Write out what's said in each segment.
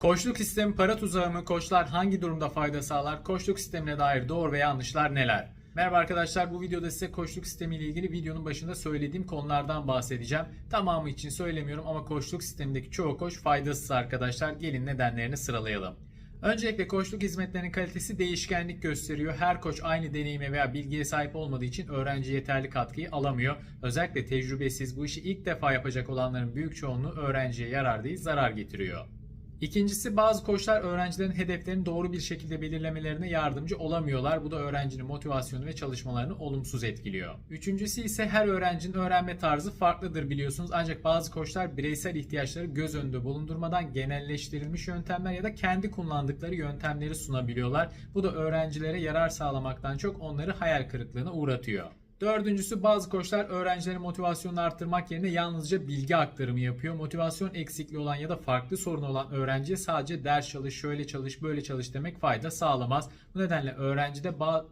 Koçluk sistemi para tuzağı mı? Koçlar hangi durumda fayda sağlar? Koçluk sistemine dair doğru ve yanlışlar neler? Merhaba arkadaşlar bu videoda size koçluk sistemi ile ilgili videonun başında söylediğim konulardan bahsedeceğim. Tamamı için söylemiyorum ama koçluk sistemindeki çoğu koç faydasız arkadaşlar. Gelin nedenlerini sıralayalım. Öncelikle koçluk hizmetlerinin kalitesi değişkenlik gösteriyor. Her koç aynı deneyime veya bilgiye sahip olmadığı için öğrenci yeterli katkıyı alamıyor. Özellikle tecrübesiz bu işi ilk defa yapacak olanların büyük çoğunluğu öğrenciye yarar değil zarar getiriyor. İkincisi bazı koçlar öğrencilerin hedeflerini doğru bir şekilde belirlemelerine yardımcı olamıyorlar. Bu da öğrencinin motivasyonu ve çalışmalarını olumsuz etkiliyor. Üçüncüsü ise her öğrencinin öğrenme tarzı farklıdır biliyorsunuz. Ancak bazı koçlar bireysel ihtiyaçları göz önünde bulundurmadan genelleştirilmiş yöntemler ya da kendi kullandıkları yöntemleri sunabiliyorlar. Bu da öğrencilere yarar sağlamaktan çok onları hayal kırıklığına uğratıyor. Dördüncüsü bazı koçlar öğrencilerin motivasyonunu arttırmak yerine yalnızca bilgi aktarımı yapıyor. Motivasyon eksikliği olan ya da farklı sorunu olan öğrenciye sadece ders çalış, şöyle çalış, böyle çalış demek fayda sağlamaz. Bu nedenle öğrencide ba-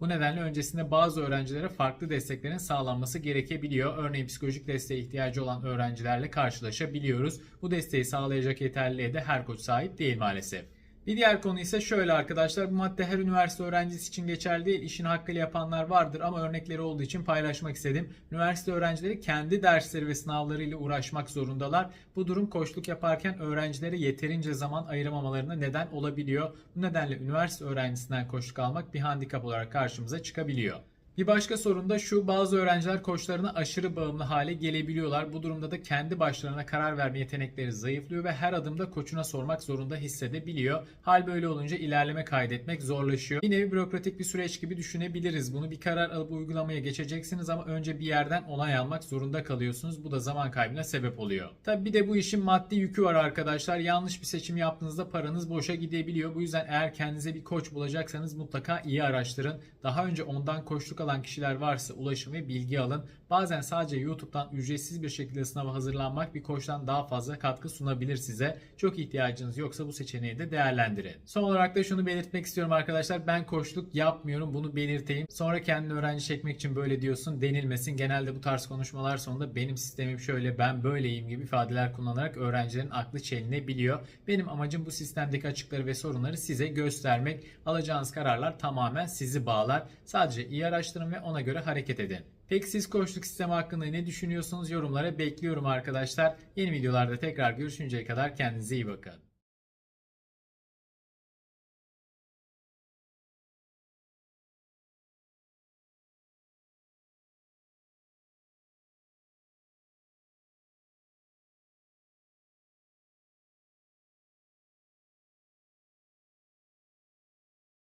bu nedenle öncesinde bazı öğrencilere farklı desteklerin sağlanması gerekebiliyor. Örneğin psikolojik desteğe ihtiyacı olan öğrencilerle karşılaşabiliyoruz. Bu desteği sağlayacak yeterliliğe de her koç sahip değil maalesef. Bir diğer konu ise şöyle arkadaşlar bu madde her üniversite öğrencisi için geçerli değil. İşin hakkıyla yapanlar vardır ama örnekleri olduğu için paylaşmak istedim. Üniversite öğrencileri kendi dersleri ve sınavlarıyla uğraşmak zorundalar. Bu durum koçluk yaparken öğrencilere yeterince zaman ayıramamalarına neden olabiliyor. Bu nedenle üniversite öğrencisinden koçluk almak bir handikap olarak karşımıza çıkabiliyor. Bir başka sorun da şu bazı öğrenciler koçlarına aşırı bağımlı hale gelebiliyorlar. Bu durumda da kendi başlarına karar verme yetenekleri zayıflıyor ve her adımda koçuna sormak zorunda hissedebiliyor. Hal böyle olunca ilerleme kaydetmek zorlaşıyor. Bir nevi bürokratik bir süreç gibi düşünebiliriz. Bunu bir karar alıp uygulamaya geçeceksiniz ama önce bir yerden onay almak zorunda kalıyorsunuz. Bu da zaman kaybına sebep oluyor. Tabi bir de bu işin maddi yükü var arkadaşlar. Yanlış bir seçim yaptığınızda paranız boşa gidebiliyor. Bu yüzden eğer kendinize bir koç bulacaksanız mutlaka iyi araştırın. Daha önce ondan koçluk alan kişiler varsa ulaşın ve bilgi alın. Bazen sadece YouTube'dan ücretsiz bir şekilde sınava hazırlanmak bir koçtan daha fazla katkı sunabilir size. Çok ihtiyacınız yoksa bu seçeneği de değerlendirin. Son olarak da şunu belirtmek istiyorum arkadaşlar. Ben koçluk yapmıyorum bunu belirteyim. Sonra kendini öğrenci çekmek için böyle diyorsun denilmesin. Genelde bu tarz konuşmalar sonunda benim sistemim şöyle ben böyleyim gibi ifadeler kullanarak öğrencilerin aklı çelinebiliyor. Benim amacım bu sistemdeki açıkları ve sorunları size göstermek. Alacağınız kararlar tamamen sizi bağlar. Sadece iyi araştırın ve ona göre hareket edin. Peki siz koçluk sistemi hakkında ne düşünüyorsunuz? Yorumlara bekliyorum arkadaşlar. Yeni videolarda tekrar görüşünceye kadar kendinize iyi bakın.